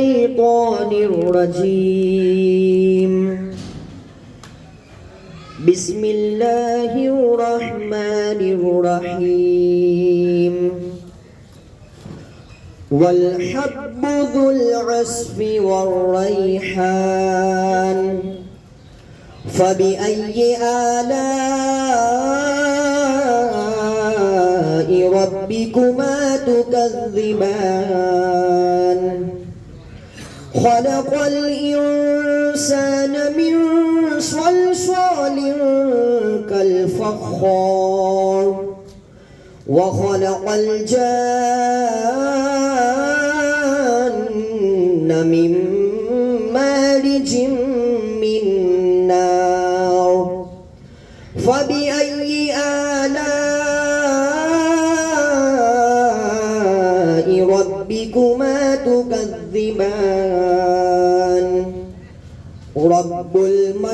الشيطان الرجيم. بسم الله الرحمن الرحيم. والحب ذو العصف والريحان. فبأي آلاء ربكما تكذبان؟ خلق الإنسان من صلصال كالفخار وخلق الجان من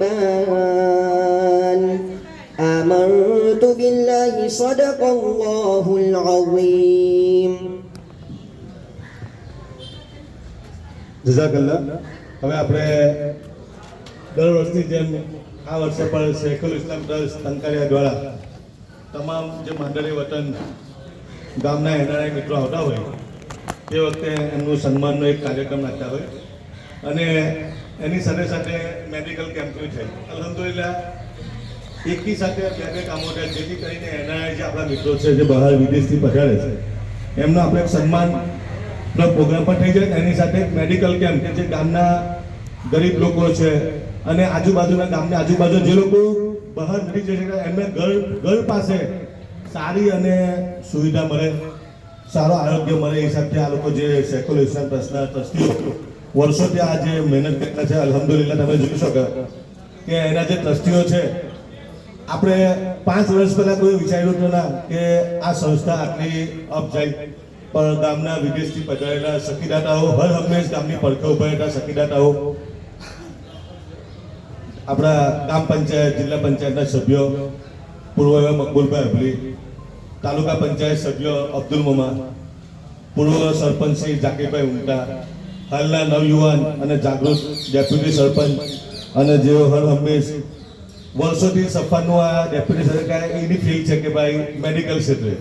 تكذبان آمنت بالله صدق الله العظيم જઝાકલ્લા હવે આપણે દર વર્ષની જેમ આ વર્ષે પણ શેખુલ ઇસ્લામ ટ્રસ્ટ તંકારિયા દ્વારા તમામ જે માંડળી વતન ગામના એનઆરઆઈ મિત્રો આવતા હોય તે વખતે એમનું સન્માનનો એક કાર્યક્રમ રાખતા હોય અને એની સાથે સાથે મેડિકલ કેમ્પ બી થાય અલહમદુલિલ્લાહ એકી સાથે બે બે કામો થાય જેથી કરીને એના જે આપણા મિત્રો છે, જે બહાર વિદેશથી પધારે છે, એમનો આપણે સન્માનનો પ્રોગ્રામ પણ થઈ જાય. એની સાથે મેડિકલ કેમ્પ કે જે ગામના ગરીબ લોકો છે અને આજુબાજુના ગામની આજુબાજુ જે લોકો બહાર નથી જઈ શકતા એમને ઘર ઘર પાસે સારી અને સુવિધા મળે, સારો આરોગ્ય મળે. એ સાથે આ લોકો જે સેક્યુલેશન ટ્રસ્ટના ટ્રસ્ટીઓ વર્ષોથી આ જે મહેનત કરતા છે અલહમદુલિલ્લા તમે જોઈ શકો કે એના જે ટ્રસ્ટીઓ છે, આપણે પાંચ વર્ષ પહેલા કોઈ વિચાર્યું હતું ના કે આ સંસ્થા આટલી અપ જાય પણ ગામના વિદેશથી પધારેલા સખીદાતાઓ, હર હંમેશ ગામની પડખે ઊભા રહેલા સખીદાતાઓ, આપણા ગામ પંચાયત, જિલ્લા પંચાયતના સભ્યો, પૂર્વ એવા મકબૂલભાઈ અભલી તાલુકા પંચાયત સભ્ય અબ્દુલ મમા પૂર્વ સરપંચ શ્રી જાકીરભાઈ ઉમટા હાલના નવયુવાન અને જાગૃત ડેપ્યુટી સરપંચ અને જેઓ હર હંમેશ વર્ષોથી સફાનું આ ડેપ્યુટી સરકાર એની ફીલ છે કે ભાઈ મેડિકલ ક્ષેત્રે.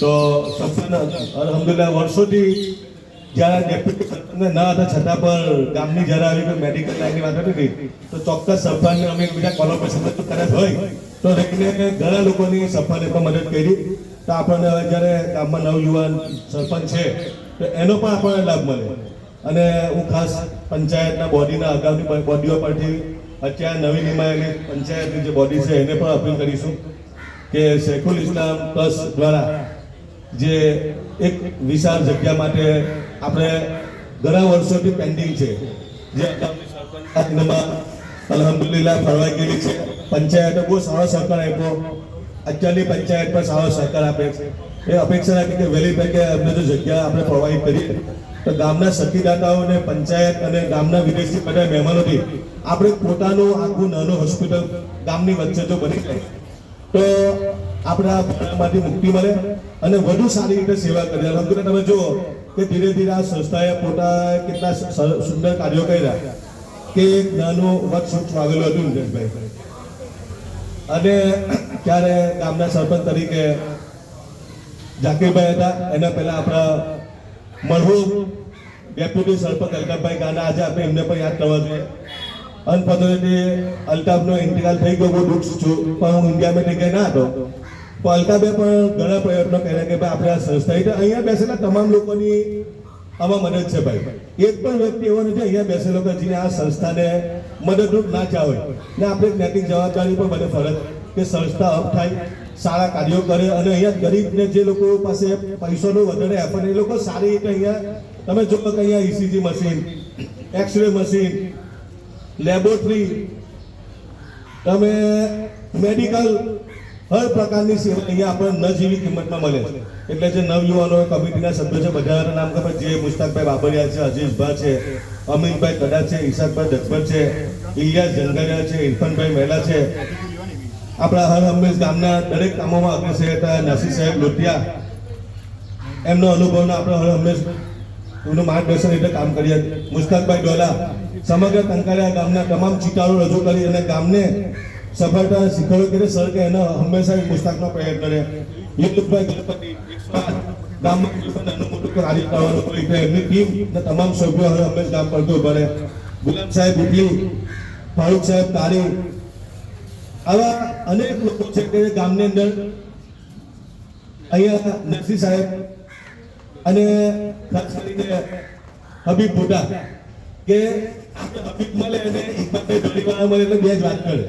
તો સફાન અલહમદુલ્લા વર્ષોથી જ્યારે ડેપ્યુટી સરપંચને ન હતા, છતાં પણ ગામની જ્યારે આવી કોઈ મેડિકલ લાઈનની વાત હતી, તો ચોક્કસ સફાને અમે બીજા કોલોપરેશન કદાચ હોય, તો રહીને ઘણા લોકોની સફાને પણ મદદ કરી. તો આપણને હવે જ્યારે ગામમાં નવયુવાન સરપંચ છે, તો એનો પણ આપણને લાભ મળે. અને હું ખાસ પંચાયતના બોડીના અગાઉની બોડીઓ પરથી અત્યારે નવી નિમાયેલી પંચાયતની જે બોડી છે, એને પણ અપીલ કરીશું કે શેખુલ ઇસ્લામ પ્લસ દ્વારા જે એક વિશાળ જગ્યા માટે આપણે ઘણા વર્ષોથી પેન્ડિંગ છે, જે અગાઉની સરપંચમાં અલહમદુલિલ્લાહ ફરવાઈ ગયેલી છે. પંચાયતે બહુ સારો સહકાર આપ્યો. અત્યારની પંચાયત પણ સારો સહકાર આપે છે. એ અપેક્ષા રાખી કે વહેલી તકે અમને જો જગ્યા આપણે પ્રોવાઈડ કરીએ. તો ગામના સખીદાતાઓને, પંચાયત અને ગામના વિદેશી બધા મહેમાનોથી આપણે પોતાનું આખું નાનું હોસ્પિટલ ગામની વચ્ચે જો બની જાય તો આપણા ભણામાંથી મુક્તિ મળે અને વધુ સારી રીતે સેવા કરીએ. અલહમદુલિલ્લાહ તમે જુઓ કે ધીરે ધીરે આ સંસ્થાએ પોતા કેટલા સુંદર કાર્યો કર્યા કે એક નાનું વૃક્ષ વાવેલું હતું નિલેશભાઈ અને ત્યારે ગામના સરપંચ તરીકે ઝાકીરભાઈ હતા, એના પહેલા આપણા મરહૂમ, ડેપ્યુટી સરપંચ અલ્તાફભાઈ ગાના આજે આપણે એમને પણ યાદ કરવા જોઈએ. અનફોર્ચ્યુનેટલી અલ્તાફનો ઇન્તકાલ થઈ ગયો બહુ દુઃખ છું, પણ હું ઇન્ડિયામાં ગયા ના હતો. પણ અલ્તાફે પણ ઘણા પ્રયત્નો કર્યા કે ભાઈ, આપણે આ સંસ્થા એટલે અહીંયા બેસેલા તમામ લોકોની આમાં મદદ છે ભાઈ. એક પણ વ્યક્તિ એવો નથી, અહીંયા બેસેલો કે જેને આ સંસ્થાને મદદરૂપ ના ચાવે ને આપણે નૈતિક જવાબદારી પણ મને ફરજ કે સંસ્થા અપ થાય. સારા કાર્યો કરે અને અહીંયા ગરીબને જે લોકો પાસે પૈસાનો વધારે આપે એ લોકો સારી રીતે અહીંયા, તમે જો અહીંયા ECG machine X-ray machine laboratory તમે મેડિકલ હર પ્રકારની સેવા અહીંયા આપણને ન જેવી કિંમતમાં મળે એટલે જે નવયુવાનો કમિટીના સભ્યો છે, બધાના નામ ખબર જે મુસ્તાકભાઈ બાબરિયા છે અજીઝભા છે, અમીનભાઈ કડા છે ઈશાકભાઈ દસભર છે ઇલિયાસ જંગલિયા છે ઇરફાનભાઈ મહેલા છે આપણા હર હંમેશ ગામના દરેક કામોમાં અગ્રેસર હતા નસીર સાહેબ લોટિયા એમનો અનુભવના આપણે હર હંમેશ એમનું માર્ગદર્શન એટલે કામ કરીએ. મુસ્તાકભાઈ ડોલા, સમગ્ર કંકાળિયા ગામના તમામ ચિતારો રજૂ કરી અને ગામને સફળતા શીખરો કરે સર કે એનો હંમેશા મુસ્તાકનો પ્રયત્ન રહે યુદ્ધભાઈ ગણપતિ ગામમાં તમામ સભ્યો હંમેશ ગામ પડતું ભરે. ગુલામ સાહેબ ઉટલી ફારૂક સાહેબ તારી આવા અનેક લોકો છે કે ગામની અંદર અહીંયા નરસિંહ સાહેબ અને ખાસ કરીને હબીબ બુટા કે હબીબ મળે અને હિંમતભાઈ ધોળીવાળા મળે એટલે બે જ વાત કરે.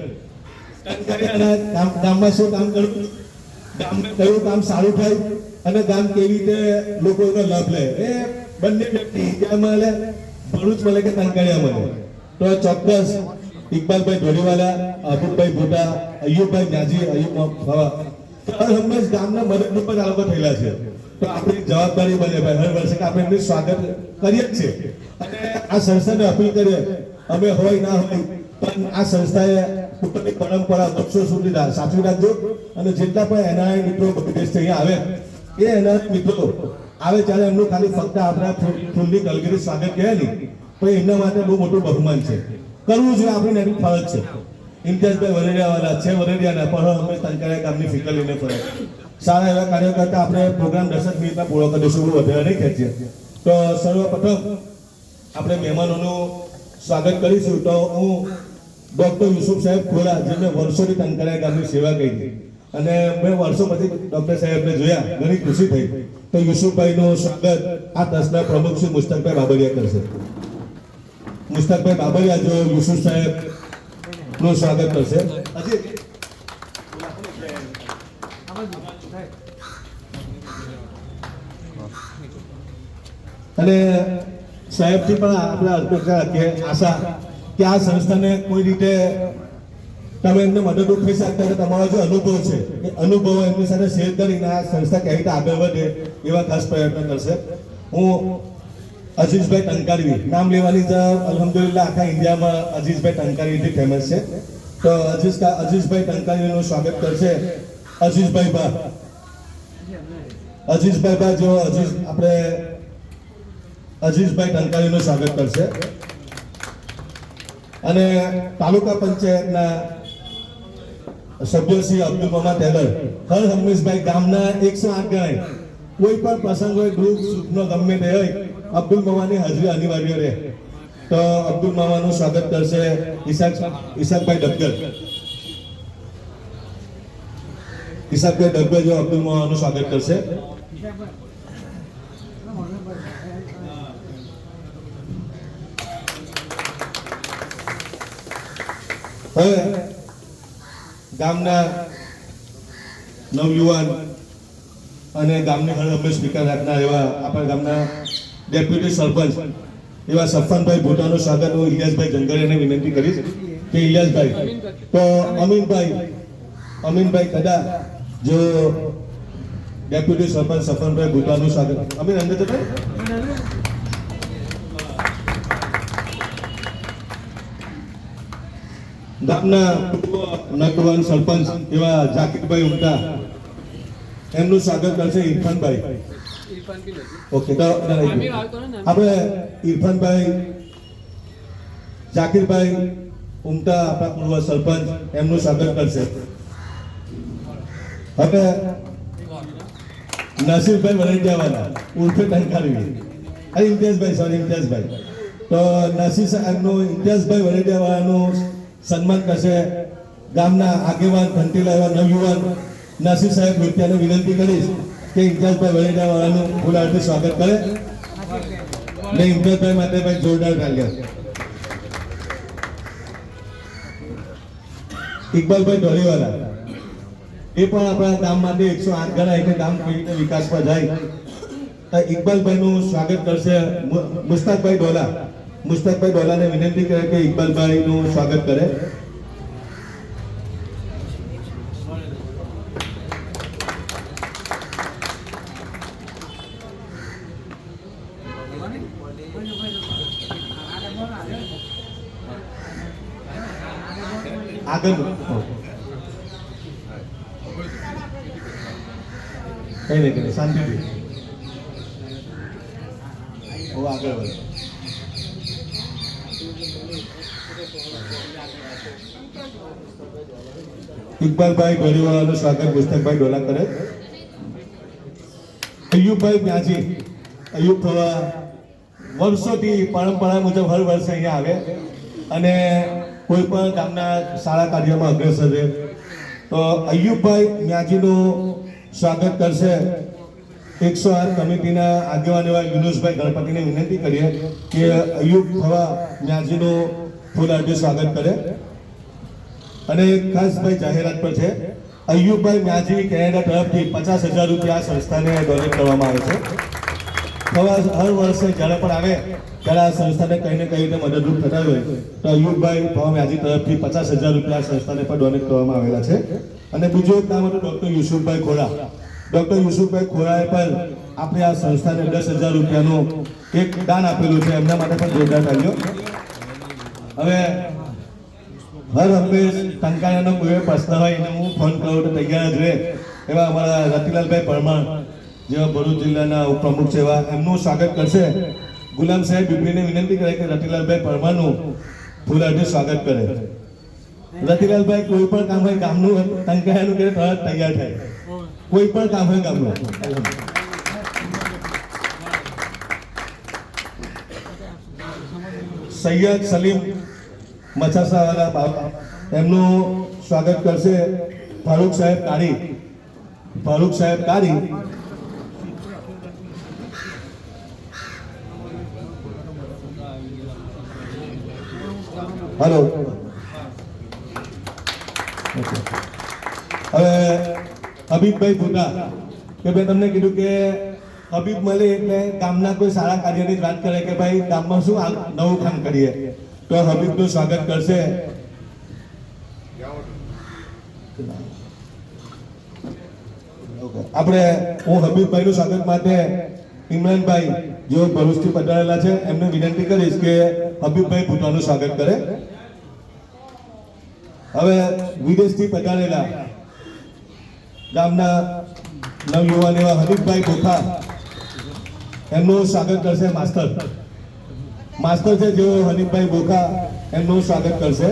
ગામ ગામમાં શું કામ કરવું? ગામમાં કયું કામ સારું થાય અને ગામ કેવી રીતે લોકોનો લાભ લે? એ બંને વ્યક્તિ ત્યાં મળે ભરૂચ મળે કે કંકારિયા મળે તો ચોક્કસ ઇકબાલભાઈ ધોળીવાલા અબુભાઈ ભોટા, અયુબભાઈ નાજી અયુબ હંમેશ ગામના મદદરૂપ જ આ લોકો થયેલા છે. તો આપણી જવાબદારી બને ભાઈ. હર વર્ષે આપણે એમનું સ્વાગત કરીએ જ અને આ સંસ્થાને અપીલ કરીએ. અમે હોય, ના હોય, પણ આ સંસ્થાએ પોતાની પરંપરા વર્ષો સુધી સાચવી રાખજો. અને જેટલા પણ એનઆઈ મિત્રો વિદેશથી અહીંયા આવે, એ એનઆઈ મિત્રો આવે ત્યારે એમનું ખાલી ફક્ત આપણા ફૂલ- ફૂલની કલગીરી સ્વાગત કહે નહીં પણ એમના માટે બહુ મોટું બહુમાન છે. કરવું જોઈએ આપણે એની ફરજ છે. ઇમ્તિયાઝભાઈ વરેડિયાવાળા છે, વરેડિયાના પણ અમે તંકારિયા ગામની ફિકર લઈને ફરે. સારા એવા કાર્યો કરતા આપણે પ્રોગ્રામ દસ જ મિનિટમાં પૂરો કરીશું બહુ વધારે નહીં ખેંચીએ. તો સર્વપ્રથમ આપણે મહેમાનોનું સ્વાગત કરીશું. તો હું ડૉક્ટર યુસુફ સાહેબ ખોલા જેમને વર્ષોથી તંકારિયા ગામની સેવા કરી અને મેં વર્ષો પછી ડૉક્ટર સાહેબને જોયા, ઘણી ખુશી થઈ. તો યુસુફભાઈનું સ્વાગત આ દસના પ્રમુખ શ્રી મુસ્તકભાઈ બાબરિયા કરશે. મુસ્તકભાઈ બાબરિયા જો મુસુ સાહેબનું સ્વાગત કરશે. અને સાહેબથી પણ આપણે અપેક્ષા રાખીએ આશા કે આ સંસ્થાને કોઈ રીતે તમે એમને મદદરૂપ થઈ શકતા કે તમારો જે અનુભવ છે, એ અનુભવો એમની સાથે શેર કરીને આ સંસ્થા કેવી રીતે આગળ વધે એવા ખાસ પ્રયત્ન કરશે. હું અજીઝભાઈ ટંકારવી. નામ લેવાની જ અલહમદુલિલ્લા આખા ઇન્ડિયામાં અજીઝભાઈ ટંકારવીથી ફેમસ છે. તો અજીઝ અજીઝભાઈ ટંકારવીનું સ્વાગત કરશે. અજીઝભાઈ બા અજીઝભાઈ બા જો અજીઝ આપણે અજીઝભાઈ ટંકારીનું સ્વાગત કરશે. અને તાલુકા પંચાયતના સભ્ય શ્રી અબ્દુલ મમા ટેલર હર હંમેશભાઈ ગામના એકસો આઠ ગણાય. કોઈ પણ પ્રસંગ હોય, દુઃખ, સુખનો ગમે તે હોય અબ્દુલ મામાની હાજરી અનિવાર્ય રહે. તો અબ્દુલ મામાનું સ્વાગત કરશે ઈશાક ઈશાકભાઈ ડબગર ઈશાકભાઈ ડબગર જો અબ્દુલ મામાનું સ્વાગત કરશે. હવે ગામના નવયુવાન અને ગામની હર હંમેશ વિકાસ રાખનાર એવા આપણા ગામના ડેપ્યુટી સરપંચ એવા સફાનભાઈ ભૂટાનું સ્વાગત હું ઇલિયાસભાઈ જંગલિયાને વિનંતી કરીશ કે ઇલિયાસભાઈ, તો અમીનભાઈ અમીનભાઈ કદા, જો ડેપ્યુટી સરપંચ સફાનભાઈ ભૂટાનું સ્વાગત અમીન, અંદર તો ગામના નગવાન સરપંચ એવા જાકીરભાઈ ઉમટા, એમનું સ્વાગત કરશે ઇરફાનભાઈ ઓકે આપણે ઇરફાનભાઈ જાકીરભાઈ ઉમટા આપણા પૂર્વ સરપંચ એમનું સ્વાગત કરશે. હવે નસીરભાઈ વરેડિયાવાલા ઉર્ફે ટંકારવી અરે ઇમ્તિયાઝભાઈ સોરી ઇમ્તિયાઝભાઈ. તો નસીર સાહેબનું ઇમ્તિયાઝભાઈ વરેડિયાવાલાનું સન્માન કરશે ગામના આગેવાન ઘંટીલા એવા નવયુવાન. નાસિર સાહેબ નૃત્યને વિનંતી કરીશ. કે ઇમ્તિયાઝભાઈ વરેડિયાવાલાનું ફૂલારથી સ્વાગત કરે. ને ઇમ્તિયાઝભાઈ માટે ભાઈ જોરદાર તાલિયા ઇકબાલભાઈ ઢોલીવાલા એ પણ આપણા ગામમાંથી એકસો આઠ ગણા એટલે ગામ કેવી રીતે વિકાસમાં જાય. તો ઇકબાલભાઈનું સ્વાગત કરશે મુસ્તાકભાઈ ડોલા. મુસ્તાકભાઈ ડોલાને વિનંતી કરે કે ઇકબાલભાઈનું સ્વાગત કરે. કઈ નહીં કઈ શાંતિથી ઓ આગળ વધો. ઇકબાલભાઈ ઘોડીવાળાનું સ્વાગત પુસ્તકભાઈ ડોલા કરે. અયુબભાઈ મ્યાજી અયુબ થવા વર્ષોથી પરંપરા મુજબ હર વર્ષે અહીંયા આવે. અને કોઈ પણ ગામના શાળા કાર્યમાં અગ્રેસર રહે. તો અયુબભાઈ મ્યાજીનું સ્વાગત કરશે. એકસો આઠ કમિટીના આગેવાન એવા યુનુસભાઈ ગણપતિને વિનંતી કરીએ કે અયુબ થવા મ્યાજીનું ફૂલહારથી સ્વાગત કરે. અને ખાસ ભાઈ જાહેરાત પર છે. અયુબભાઈ મ્યાજી કેનેડા તરફથી પચાસ હજાર રૂપિયા સંસ્થાને ડોનેટ કરવામાં આવે છે. હર વર્ષે જ્યારે પણ આવે, ત્યારે આ સંસ્થાને કંઈ ને કઈ રીતે મદદરૂપ થતા હોય. તો અયુબભાઈ ભવા મ્યાજી તરફથી પચાસ હજાર રૂપિયા સંસ્થાને પણ ડોનેટ કરવામાં આવેલા છે. અને બીજું એક નામ હતું ડૉક્ટર યુસુફભાઈ ખોરા. ડૉક્ટર યુસુફભાઈ ખોરાએ પણ આપણે આ સંસ્થાને દસ હજાર રૂપિયાનું એક દાન આપેલું છે. એમના માટે પણ જોરદાર તાલીઓ હવે હર હંમેશ ટંકાયાનો કોઈ પ્રશ્ન હોય એને હું ફોન કરું તો તૈયાર જ રહે એવા અમારા રતિલાલભાઈ પરમાર જેવા ભરૂચ જિલ્લાના ઉપપ્રમુખ છે એવા એમનું સ્વાગત કરશે. ગુલામ સાહેબ બીબીને વિનંતી કરે કે રતિલાલભાઈ પરમાનું ફૂલહારથી સ્વાગત કરે. રતિલાલભાઈ કોઈ પણ કામ હોય ગામનું ટંકાયાનું કરે તરત તૈયાર થાય. કોઈ પણ કામ હોય ગામનું. સૈયદ સલીમ મચાસાવાલા બાબા એમનું સ્વાગત કરશે. ફારૂક સાહેબ કારી ફારૂક સાહેબ કારી હલો હવે હબીબભાઈ ભૂતા કે ભાઈ તમને કીધું કે હબીબ મળે એટલે ગામના કોઈ સારા કાર્યની વાત કરે કે ભાઈ, ગામમાં શું નવું કામ કરીએ? તો હબીબનું સ્વાગત કરશે. આપણે, હું હબીબભાઈનું સ્વાગત માટે ઇમરાનભાઈ જેઓ ભરૂચથી પધારેલા છે, એમને વિનંતી કરીશ કે હબીબભાઈ ભૂટાનું સ્વાગત કરે. હવે વિદેશથી પધારેલા ગામના નવયુવાન એવા હરીફભાઈ ગોખા એમનું સ્વાગત કરશે માસ્તર. માસ્તર છે જેઓ હરીફભાઈ ગોખા એમનું સ્વાગત કરશે.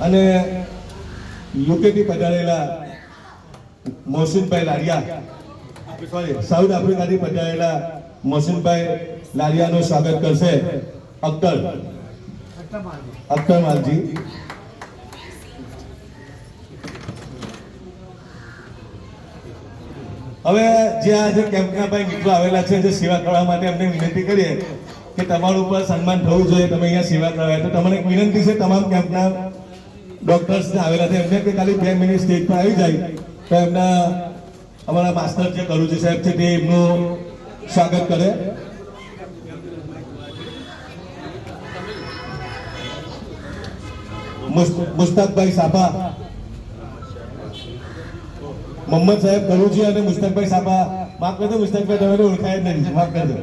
અને યુકેથી પધારેલા મોહસિનભાઈ લારિયા સોરી સાઉથ આફ્રિકાથી પધારેલા મોહસિનભાઈ લારિયાનું સ્વાગત કરશે અખ્તર. અખ્તર માલજી હવે જે આજે કેમ્પના ભાઈ મિત્રો આવેલા છે, જે સેવા કરવા માટે અમને વિનંતી કરીએ કે તમારું ઉપર સન્માન થવું જોઈએ, તમે અહીંયા સેવા કરવા તો તમને એક વિનંતી છે, તમામ કેમ્પના ડોક્ટર્સ આવેલા છે, એમને કે ખાલી બે મિનિટ સ્ટેજ પર આવી જાય, તો એમના અમારા માસ્ટર જે કરુજી સાહેબ છે, તે એમનું સ્વાગત કરે. મુસ્તાકભાઈ સાપા મોહમ્મદ સાહેબ કરુજી અને મુસ્તકભાઈ સાપા માફ કરજો, મુસ્તકભાઈ તમે ઓળખાય જ નહીં માફ કરજો.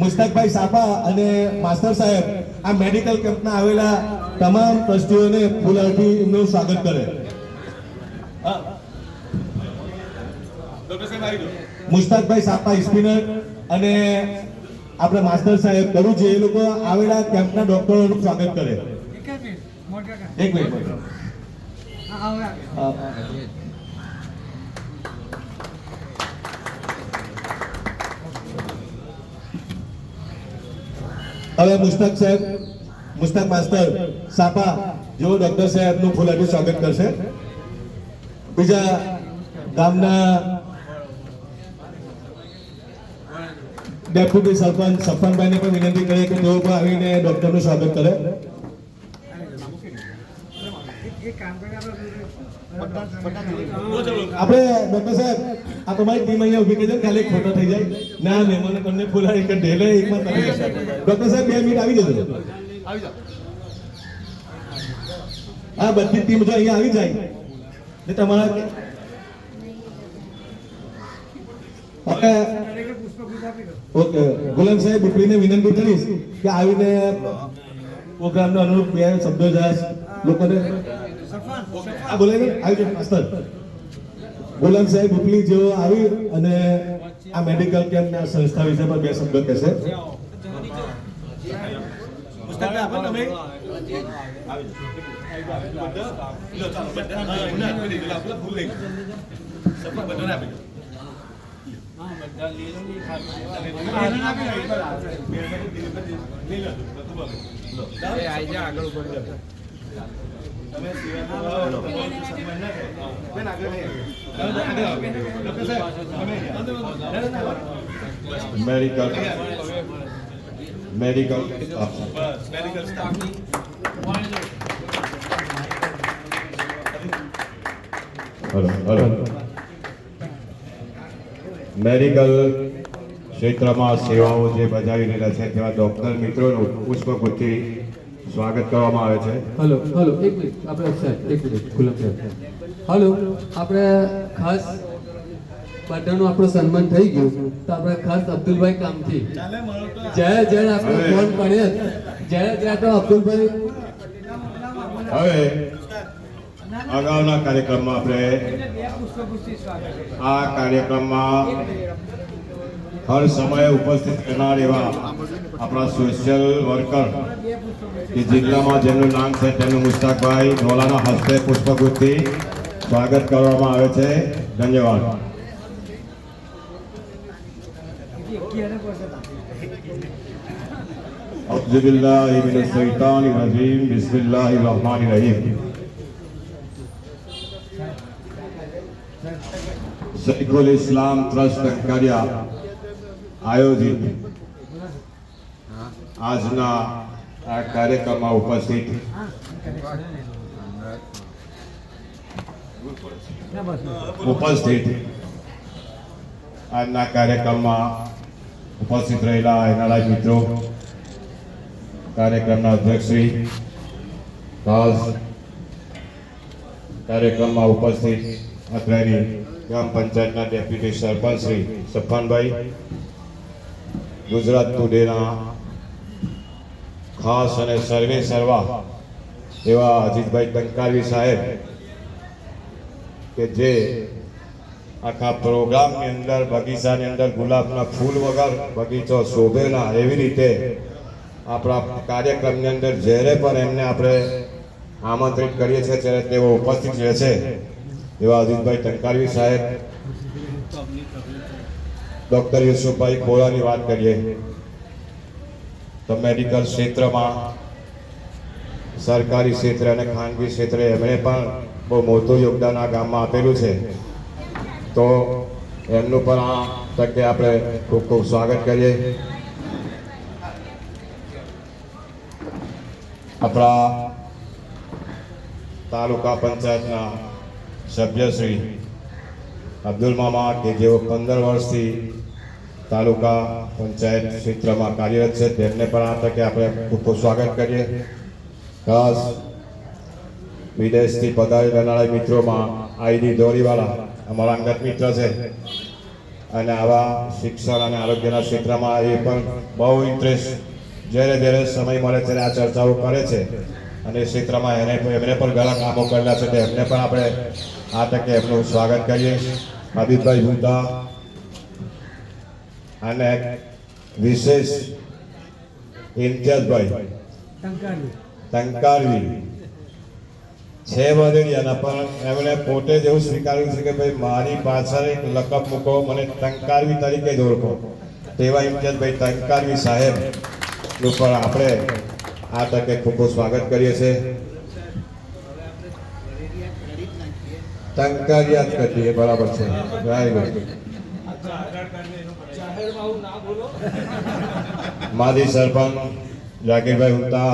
મુસ્તાકભાઈ સાપા અને માસ્ટર સાહેબ આ મેડિકલ કેમ્પના આવેલા તમામ ટ્રસ્ટીઓને ફૂલહારથી એમનું સ્વાગત કરે. મુસ્તાકભાઈ સાપા સ્પિનર અને આપણે માસ્ટર સાહેબ કરુજી એ લોકો આવેલા કેમ્પના ડોક્ટરોનું સ્વાગત કરે. એક મિનિટ. હવે મુસ્તાક સાહેબ, મુસ્તક માસ્ટર સાપા, જેઓ ડોક્ટર સાહેબનું ફૂલાથી સ્વાગત કરશે બીજા ગામના ડેપ્યુટી સરપંચ સફનભાઈને પણ વિનંતી કરીએ કે તેઓ પણ આવીને ડોક્ટરનું સ્વાગત કરે આપણે ડોક્ટર સાહેબ આ તમારી ટીમ અહીંયા ઊભી કરી દો ખાલી એક ફોટો થઈ જાય. ના મહેમાનો તમને બોલાવી કે ઢેલે એકમાં કરી ડોક્ટર સાહેબ બે મિનિટ આવી જજો. આ બધી ટીમ જો અહીંયા આવી જાય ને તમારા ઓકે. ઓકે. ગુલામ સાહેબ ઉપરીને વિનંતી કરીશ કે આવીને પ્રોગ્રામનો અનુરૂપ બે શબ્દો જાય લોકોને આ બોલાય આવી માસ્તર ગુલામ સાહેબ, ઉપલી જેઓ આવી અને આ મેડિકલ કેમ્પ ના સંસ્થા વિશે પણ બે શબ્દ કહેશે. Medical medical hello hello medical ક્ષેત્રમાં સેવાઓ જે બજાવી રહેલા છે, તેવા ડોક્ટર મિત્રોનું પુષ્પગુચ્છથી સ્વાગત કરવામાં આવે છે. હલો હલો એક મિનિટ આપણે સાહેબ એક મિનિટ ગુલામ સાહેબ હલો આપણે ખાસ પાટણનું આપણું સન્માન થઈ ગયું તો આપણે ખાસ અબ્દુલભાઈ કામથી. જ્યારે જ્યારે આપણે. ફોન પડે. જ્યારે જ્યારે તો અબ્દુલભાઈ. હવે અગાઉના કાર્યક્રમમાં આપણે આ કાર્યક્રમમાં હર સમયે ઉપસ્થિત કરનાર એવા આપણા સોશિયલ વર્કર કે જિલ્લામાં જેમનું નામ છે તેમનું મુસ્તાકભાઈ ઢોલાના હસ્તે પુષ્પગુચ્છથી સ્વાગત કરવામાં આવે છે ધન્યવાદ أعوذ بالله من الشيطان الرجيم بسم الله الرحمن الرحيم શૈખુલ ઇસ્લામ ટ્રસ્ટ ટંકારિયા આયોજિત આજના આ કાર્યક્રમમાં ઉપસ્થિત ઉપસ્થિત આજના કાર્યક્રમમાં ઉપસ્થિત રહેલા એનઆરઆઈ મિત્રો, કાર્યક્રમના અધ્યક્ષશ્રી, ખાસ કાર્યક્રમમાં ઉપસ્થિત અત્રેની ગ્રામ પંચાયતના ડેપ્યુટી સરપંચ શ્રી સફાનભાઈ, ગુજરાત ટુડેના ખાસ અને સર્વે સર્વા એવા અજીતભાઈ ટંકારવી સાહેબ કે જે આખા પ્રોગ્રામની અંદર, બગીચાની અંદર ગુલાબના ફૂલ વગર બગીચો શોભેલા એવી રીતે આપણા કાર્યક્રમની અંદર જ્યારે પણ એમને આપણે આમંત્રિત કરીએ છીએ, ત્યારે તેઓ ઉપસ્થિત રહે છે. એવા અજીતભાઈ ટંકારવી સાહેબ, ડૉક્ટર યુસુફભાઈ ખોળાની વાત કરીએ. તો મેડિકલ ક્ષેત્રમાં, સરકારી ક્ષેત્રે અને ખાનગી ક્ષેત્રે એમણે પણ બહુ મોટું યોગદાન આ ગામમાં આપેલું છે. તો એમનું પણ આ તકે આપણે ખૂબ ખૂબ સ્વાગત કરીએ. આપણા તાલુકા પંચાયતના સભ્યશ્રી અબ્દુલ મામા કે જેઓ પંદર વર્ષથી તાલુકા પંચાયત ક્ષેત્રમાં કાર્યરત છે. તેમને પણ આ તકે આપણે ખૂબ સ્વાગત કરીએ. ખાસ વિદેશથી પધારી રહેનારા મિત્રોમાં આઈડી દોરીવાળા અમારા અંગત મિત્ર છે. અને આવા શિક્ષણ અને આરોગ્યના ક્ષેત્રમાં એ પણ બહુ ઇન્ટરેસ્ટ જ્યારે જ્યારે સમય મળે ત્યારે આ ચર્ચાઓ કરે છે. અને ક્ષેત્રમાં એને એમને પણ ઘણા કામો કરેલા છે. એમને પણ આપણે આ તકે એમનું સ્વાગત કરીએ. હાબીબભાઈ ભૂતા અને વિશેષ ઇમ્તિયાઝભાઈ ટંકારવી છે વધેડિયાના પણ એમણે પોતે જ એવું સ્વીકાર્યું છે કે ભાઈ મારી પાછળ એક લકબ મૂકો મને ટંકારવી તરીકે જ ઓળખો. તેવા ઇમ્તિયાઝભાઈ ટંકારવી સાહેબનું પણ આપણે આ તકે ખૂબ ખૂબ સ્વાગત કરીએ છીએ. ટંકારિયા જ કરી દઈએ બરાબર છે. વેરી ગુડ માજી સરપંચ જાકીરભાઈ હુંતા,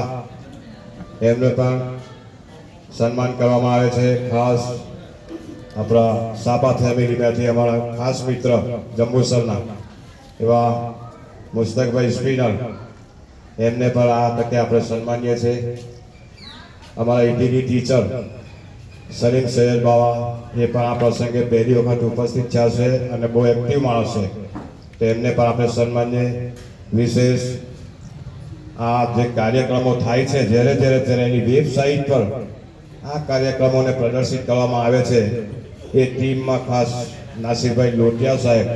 એમને પણ સન્માન કરવામાં આવે છે. ખાસ આપણા સાપા ફેમિલીમાંથી અમારા ખાસ મિત્ર જંબુસરના એવા મુસ્તકભાઈ સ્પિનર એમને પણ આ તકે આપણે સન્માનીએ છીએ અમારા ઈટીડી ટીચર સલીમ સૈયદ બાવા એ પણ આ પ્રસંગે પહેલી વખત ઉપસ્થિત થયા છે અને બહુ એક્ટિવ માણસ છે. તો એમને પણ આપણે સન્માનીએ વિશેષ આ જે કાર્યક્રમો થાય છે, જ્યારે જ્યારે જ્યારે એની વેબસાઇટ પર આ કાર્યક્રમોને પ્રદર્શિત કરવામાં આવે છે, એ ટીમમાં ખાસ નાસિરભાઈ લોટિયા સાહેબ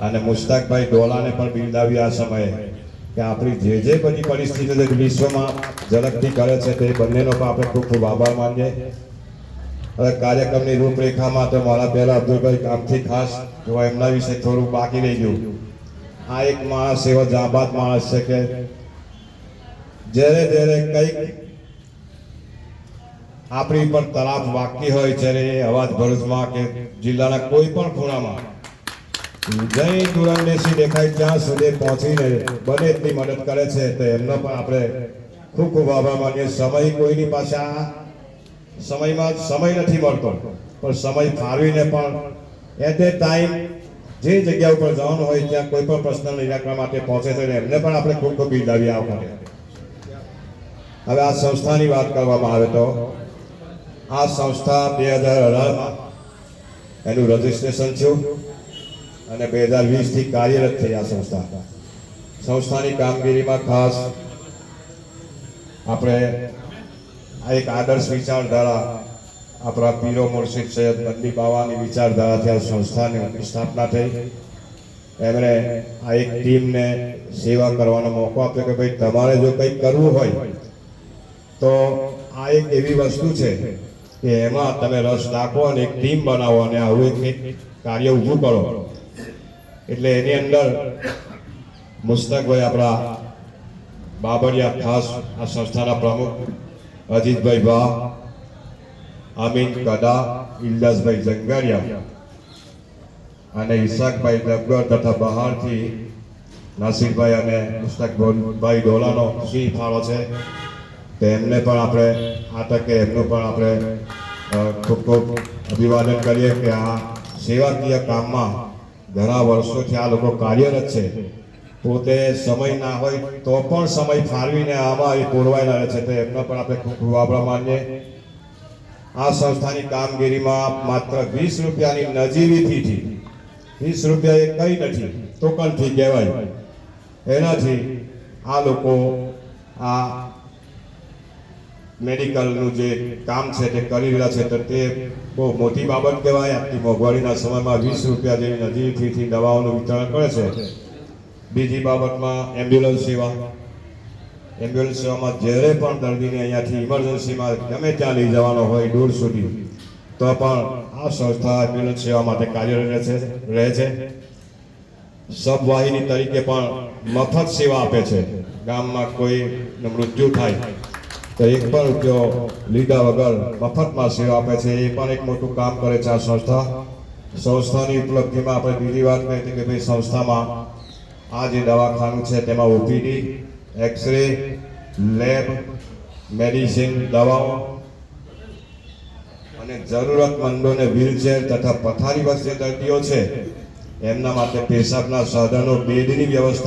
અને મુસ્તાકભાઈ ડોલાને પણ બિરદાવી આ સમયે કે આપણી જે જે બધી પરિસ્થિતિ વિશ્વમાં ઝડપથી કરે છે, તે બંનેનો પણ આપણે ખૂબ ખૂબ આભાર માનીએ. હવે કાર્યક્રમની રૂપરેખામાં તો મારા પહેલા અબ્દુલભાઈ કામથી ખાસ જો એમના વિશે થોડું બાકી રહી ગયું. આ એક માણસ એવો જાબાદ માણસ છે કે જ્યારે જ્યારે કંઈક આપણી પર તરાફ વાગતી હોય ત્યારે એ અવાજ ભરૂચમાં કે જિલ્લાના કોઈ પણ ખૂણામાં જય તુરંદેશી દેખાય ત્યાં સુધી પહોંચીને બને એટલી મદદ કરે છે, તો એમનો પણ આપણે ખૂબ ખૂબ આભાર માનીએ. સમય કોઈની પાસે આ સમયમાં સમય નથી મળતો, પણ સમય ફાળવીને પણ એટ એ ટાઈમ જે જગ્યા ઉપર જવાનું હોય ત્યાં કોઈ પણ પ્રશ્ન નિરાકરણ માટે પહોંચે છે એમને પણ આપણે ખૂબ ખૂબ બિરદાવી આ વખતે હવે આ સંસ્થાની વાત કરવામાં આવે તો, આ સંસ્થા બે હજાર અઢારમાં એનું રજિસ્ટ્રેશન થયું અને બે હજાર વીસથી કાર્યરત થઈ આ સંસ્થા. સંસ્થાની કામગીરીમાં ખાસ આપણે આ એક આદર્શ વિચારધારા આપણા પીરો મુર્શિદ સૈયદ બંદી બાવાની વિચારધારાથી આ સંસ્થાની સ્થાપના થઈ. એમણે આ એક ટીમને સેવા કરવાનો મોકો આપ્યો કે ભાઈ તમારે જો કંઈક કરવું હોય, તો આ એક એવી વસ્તુ છે કે એમાં તમે રસ નાખો અને એક ટીમ બનાવો અને આવું એક કાર્ય ઊભું કરો. એટલે એની અંદર મુસ્તકભાઈ આપણા બાબરિયા ખાસ આ સંસ્થાના પ્રમુખ અજીતભાઈ ભા અમીન કદા ઇલ્દાસભાઈ જંગારિયા અને ઈશાકભાઈ દબગર તથા બહારથી નાસિરભાઈ અને મુસ્તકભાઈ ડોલાનો સિંહ ફાળો છે તો એમને પણ આપણે આ તકે એમનું પણ આપણે ખૂબ ખૂબ અભિવાદન કરીએ કે આ સેવાકીય કામમાં ઘણા વર્ષોથી આ લોકો કાર્યરત છે પોતે સમય ના હોય તો પણ સમય ફાળવીને આમાં એ પૂરવાયેલા છે તો એમનો પણ આપણે ખૂબ ખૂબ આભાર માનીએ આ સંસ્થાની કામગીરીમાં માત્ર વીસ રૂપિયાની નજીવી ફીથી વીસ રૂપિયા એ કંઈ નથી ટોકન ફી કહેવાય. એનાથી આ લોકો આ મેડિકલનું જે કામ છે તે કરી રહ્યા છે, તો તે બહુ મોટી બાબત કહેવાય. આટલી મોંઘવારીના સમયમાં વીસ રૂપિયા જેવી નજીવી ફીથી દવાઓનું વિતરણ કરે છે. બીજી બાબતમાં એમ્બ્યુલન્સ સેવા એમ્બ્યુલન્સ સેવામાં જ્યારે પણ દર્દીને અહીંયાથી ઇમરજન્સીમાં ગમે ત્યાં લઈ જવાનો હોય દૂર સુધી, તો પણ આ સંસ્થા એમ્બ્યુલન્સ સેવા માટે કાર્યરત છે, રહે છે. સબવાહિની તરીકે પણ મફત સેવા આપે છે. ગામમાં કોઈ મૃત્યુ થાય, તો એક પણ રૂપિયો લીધા વગર મફતમાં સેવા આપે છે. એ પણ એક મોટું કામ કરે છે આ સંસ્થા. સંસ્થાની ઉપલબ્ધિમાં આપણે બીજી વાત કહી હતી કે ભાઈ સંસ્થામાં આ જે દવાખાનું છે તેમાં ઓપીડી એક્સરે લેબ મેડિસિન દવાઓ અને જરૂરતમંદોને વ્હીલચેર તથા પથારી વચ્ચે દર્દીઓ છે. એમના માટે પેશાબના સાધનો, બેડની વ્યવસ્થા